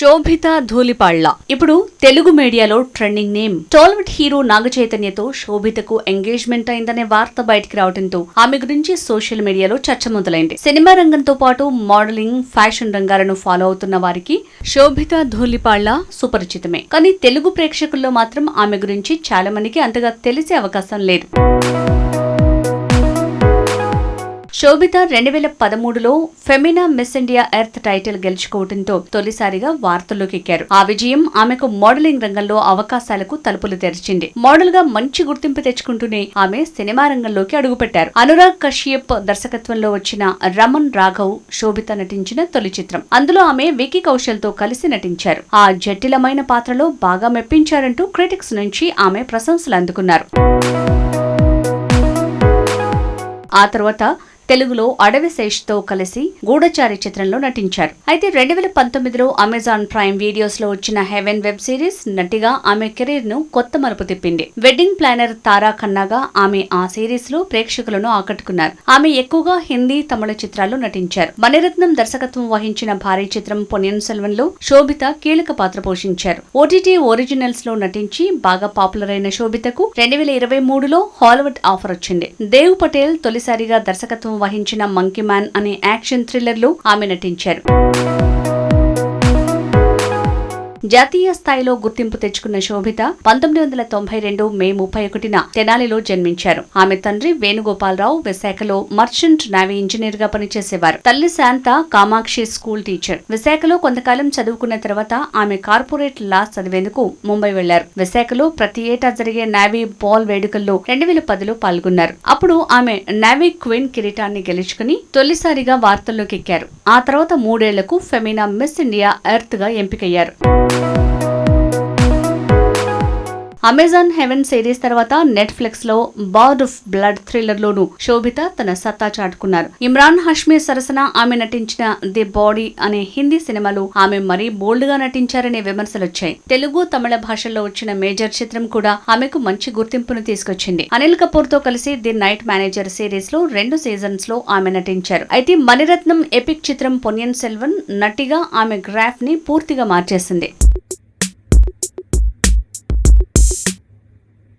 శోభిత ధూళిపాళ్ళ ఇప్పుడు తెలుగు మీడియాలో trending name. Tollywood hero Naga చైతన్యతో శోభితకు ఎంగేజ్మెంట్ అయిందనే వార్త బయటికి రావడంతో ఆమె గురించి సోషల్ మీడియాలో చర్చ మొదలైంది. సినిమా రంగంతో పాటు మోడలింగ్ ఫ్యాషన్ రంగాలను ఫాలో అవుతున్న వారికి శోభిత ధూళిపాళ్ళ సుపరిచితమే. కానీ తెలుగు ప్రేక్షకుల్లో మాత్రం ఆమె గురించి చాలా మందికి అంతగా తెలిసే అవకాశం లేదు. శోభిత రెండు వేల పదమూడులో Femina Miss India Earth title గెలుచుకోవడంతో తొలిసారిగా వార్తల్లోకి ఎక్కారు ఆ విజయం ఆమెకు మోడలింగ్ రంగంలో అవకాశాలకు తలుపులు తెరిచింది. మోడల్గా మంచి గుర్తింపు తెచ్చుకుంటూనే ఆమె సినిమా రంగంలోకి అడుగుపెట్టారు. అనురాగ్ కశ్యప్ దర్శకత్వంలో వచ్చిన రమన్ రాఘవ్ శోభిత నటించిన తొలి చిత్రం. అందులో ఆమె వికీ కౌశల్తో కలిసి నటించారు. ఆ జటిలమైన పాత్రలో బాగా మెప్పించారంటూ క్రిటిక్స్ నుంచి ఆమె ప్రశంసలు అందుకున్నారు. ఆ తర్వాత తెలుగులో అడవి శేష్తో కలిసి గూఢచారి చిత్రంలో నటించారు. అయితే రెండు వేల పంతొమ్మిదిలో అమెజాన్ ప్రైమ్ వీడియోస్లో వచ్చిన హెవెన్ వెబ్ సిరీస్ నటిగా ఆమె కెరీర్ను కొత్త మలుపు తిప్పింది. వెడ్డింగ్ ప్లానర్ తారా ఖన్నాగా ఆమె ఆ సిరీస్లో ప్రేక్షకులను ఆకట్టుకున్నారు. ఆమె ఎక్కువగా హిందీ తమిళ చిత్రాల్లో నటించారు. మణిరత్నం దర్శకత్వం వహించిన భారీ చిత్రం పొన్నియన్ సెల్వన్లో శోభిత కీలక పాత్ర పోషించారు. ఓటీటీ ఒరిజినల్స్లో నటించి బాగా పాపులర్ అయిన శోభితకు రెండు వేల ఇరవై మూడులో హాలీవుడ్ ఆఫర్ వచ్చింది. దేవ్ పటేల్ తొలిసారిగా దర్శకత్వం వహించిన మంకీ మ్యాన్ అనే యాక్షన్ థ్రిల్లర్లో ఆమె నటించారు. జాతీయ స్థాయిలో గుర్తింపు తెచ్చుకున్న శోభిత పంతొమ్మిది వందల తొంభై రెండు మే ముప్పై ఒకటిన తెనాలిలో జన్మించారు. ఆమె తండ్రి వేణుగోపాలరావు విశాఖలో మర్చెంట్ నేవీ ఇంజనీర్గా పనిచేసేవారు. తల్లి శాంత కామాక్షి స్కూల్ టీచర్. విశాఖలో కొంతకాలం చదువుకున్న తర్వాత ఆమె కార్పొరేట్ లా చదివేందుకు ముంబై వెళ్ళారు. విశాఖలో ప్రతి ఏటా జరిగే నేవీ బాల్ వేడుకల్లో రెండు వేల పదిలో పాల్గొన్నారు. అప్పుడు ఆమె నేవీ క్వీన్ కిరీటాన్ని గెలుచుకుని తొలిసారిగా వార్తల్లోకి ఎక్కారు ఆ తర్వాత మూడేళ్ళకు ఫెమినా మిస్ ఇండియా ఎర్త్గా ఎంపికయ్యారు. అమెజాన్ హెవెన్ సిరీస్ తర్వాత నెట్ఫ్లిక్స్లో బార్డ్ ఆఫ్ బ్లడ్ థ్రిల్లర్ లోను శోభిత తన సత్తా చాటుకున్నారు. ఇమ్రాన్ హష్మీ సరసన ఆమె నటించిన ది బాడీ అనే హిందీ సినిమాలో ఆమె మరీ బోల్డ్గా నటించారనే విమర్శలొచ్చాయి తెలుగు తమిళ భాషల్లో వచ్చిన మేజర్ చిత్రం కూడా ఆమెకు మంచి గుర్తింపును తీసుకొచ్చింది. అనిల్ కపూర్తో కలిసి ది నైట్ మేనేజర్ సిరీస్లో రెండు సీజన్స్లో ఆమె నటించారు. అయితే మణిరత్నం ఎపిక్ చిత్రం పొన్యన్ సెల్వన్ నటిగా ఆమె గ్రాఫ్ని పూర్తిగా మార్చేసింది.